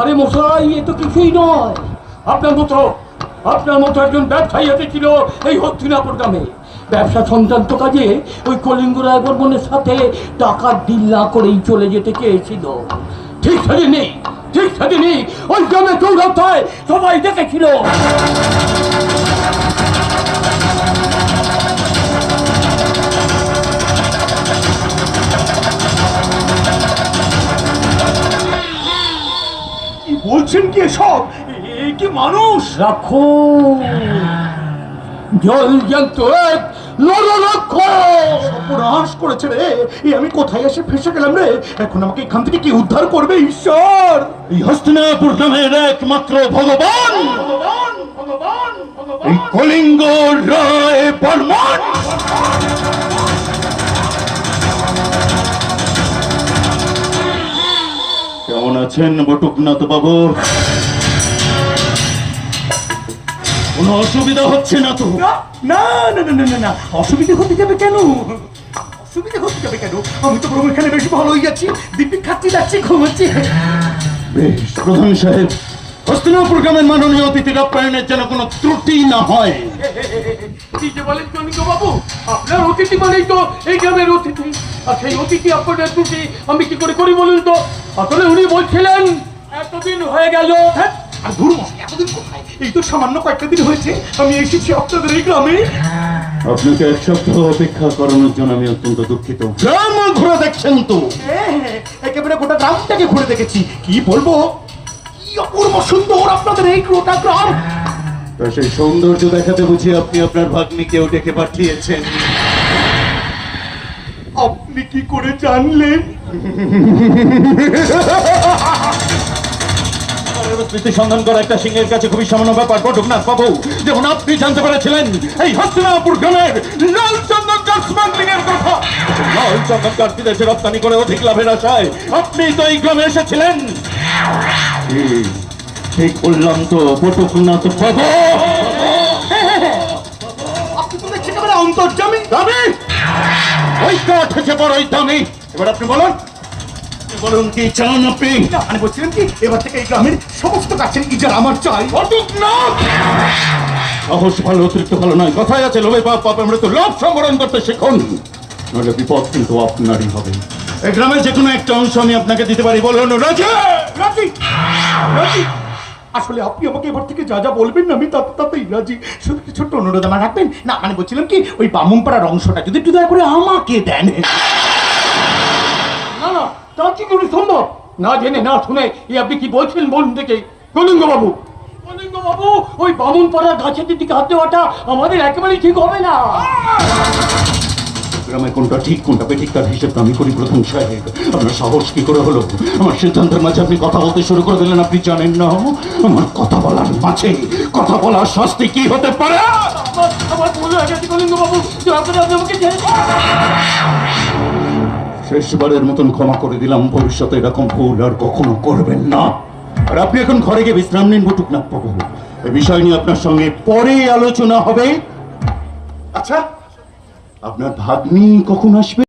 আরে মশাই, এ তো কিছুই নয়। আপনার মতো আপনার মতো একজন ব্যবসায়ী এসেছিল এই হস্তিনাপুর গ্রামে ব্যবসা সংক্রান্ত কাজে ওই কলিঙ্গ রায় বর্মনের সাথে টাকা ডিল না করেই চলে যেতে চেয়েছিল। ঠিক সেদিনই ঠিক সেদিনই ওই গ্রামে চৌরাস্তায় সবাই দেখেছিল। এসব? এ কি মানুষ? রাখো। জল জ্যান্ত এক করেছে রে। আমি কোথায় এসে ফেসে গেলাম রে? এখন আমাকে এখান থেকে কি উদ্ধার করবে ঈশ্বর? এই হস্তিনাপুর নামের একমাত্র ভগবান ভগবান ভগবান। এই কলিঙ্গ রায় বর্মন। আছেন বটুকনাথ বাবু কোনো অসুবিধা হচ্ছে না তো? না না না না না অসুবিধা হতে যাবে কেন? অসুবিধা হতে যাবে কেন? আমি তো বরং এখানে বেশ ভালোই আছি। দিব্যি খাচ্ছি যাচ্ছি ঘুমাচ্ছি। বেশ প্রধান সাহেব হস্তিনাপুর গ্রামের মাননীয় অতিথির আপ্যায়নের যেন কোনো ত্রুটি না হয়। কি যে বলেন কনিক বাবু? আপনার অতিথি মানেই তো এই গ্রামের অতিথি। আর সেই অতিথি আপনাদের ত্রুটি আমি কি করে করি বলুন তো? আসলে উনি বলছিলেন এতদিন হয়ে গেল। হ্যাঁ আর ধুর এতদিন কোথায়? এই তো সামান্য কয়েকটা দিন হয়েছে আমি এসেছি আপনাদের এই গ্রামে। আপনাকে এক সপ্তাহ অপেক্ষা করানোর জন্য আমি অত্যন্ত দুঃখিত। গ্রাম ঘুরে দেখছেন তো? হ্যাঁ, হ্যাঁ, একেবারে গোটা গ্রামটাকে ঘুরে দেখেছি। কি বলব? কি অপূর্ব সুন্দর আপনাদের এই গোটা গ্রাম। সেই সৌন্দর্য দেখাতে বুঝি আপনি আপনার ভাগ্নিকেও ডেকে পাঠিয়েছেন। আপনি কি করে জানলেন? স্মৃতি সন্ধান করা একটা সিংহের কাছে খুবই সামান্য ব্যাপার বটুকনাথ বাবু। যেমন আপনি জানতে পেরেছিলেন এই হস্তিনাপুর গ্রামের লাল চন্দন কাঠ স্মাগলিং এর কথা। লাল চন্দন কাঠ বিদেশে রপ্তানি করে অধিক লাভের আশায় আপনি তো এই গ্রামে এসেছিলেন। ঠিক, বললাম তো বটুকনাথ বাবু। আপনি তো দেখছি একেবারে অন্তর্জামী। দামি। ওই কাঠ বড়ই দামি এবার আপনি বলুন বলুন কি চান আপনি? না, মানে বলছিলাম কি এবার থেকে এই গ্রামের সমস্ত গাছের ইজার আমার চাই। বটুকনাথ সাহস ভালো অতিরিক্ত ভালো নয়। কথায় আছে লোভে পাপ পাপে মৃত্যু। লোভ সংবরণ করতে শিখুন নইলে বিপদ কিন্তু আপনারই হবে। এই গ্রামের যে কোনো একটা অংশ আমি আপনাকে দিতে পারি। বলুন রাজা! রাজি! রাজি! আসলে আপনি আমাকে এবার থেকে যা যা বলবেন না আমি তাতে তাতেই রাজি। শুধু ছোট্ট অনুরোধ আমার রাখবেন না মানে বলছিলাম কি, ওই বামুনপাড়ার অংশটা যদি একটু দয়া করে আমাকে দেন। না না, তা কি করে সম্ভব? না জেনে, না শুনে, এই আপনি কি বলছেন বলুন দেখে। কলিঙ্গ বাবু কলিঙ্গ বাবু ওই বামুন পাড়ার গাছের দিকে হাত দেওয়াটা আমাদের একেবারেই ঠিক হবে না। গ্রামে কোনটা ঠিক, কোনটা তার হিসেব তো আমি করি প্রথম সাহেব। আপনার সাহস কি করে হলো? আমার সিদ্ধান্তের মাঝে আপনি কথা বলতে শুরু করে দিলেন, আপনি জানেন না। আমার কথা বলার মাঝে, কথা বলার শাস্তি কি হতে পারে। শেষবারের মতন ক্ষমা করে দিলাম, ভবিষ্যতে এরকম ভুল আর কখনো করবেন না। আর আপনি এখন ঘরে গিয়ে বিশ্রাম নিন বটুকনাথ বাবু এ বিষয় নিয়ে আপনার সঙ্গে পরে আলোচনা হবে। আচ্ছা আপনার ভাগ্নি কখন আসবে?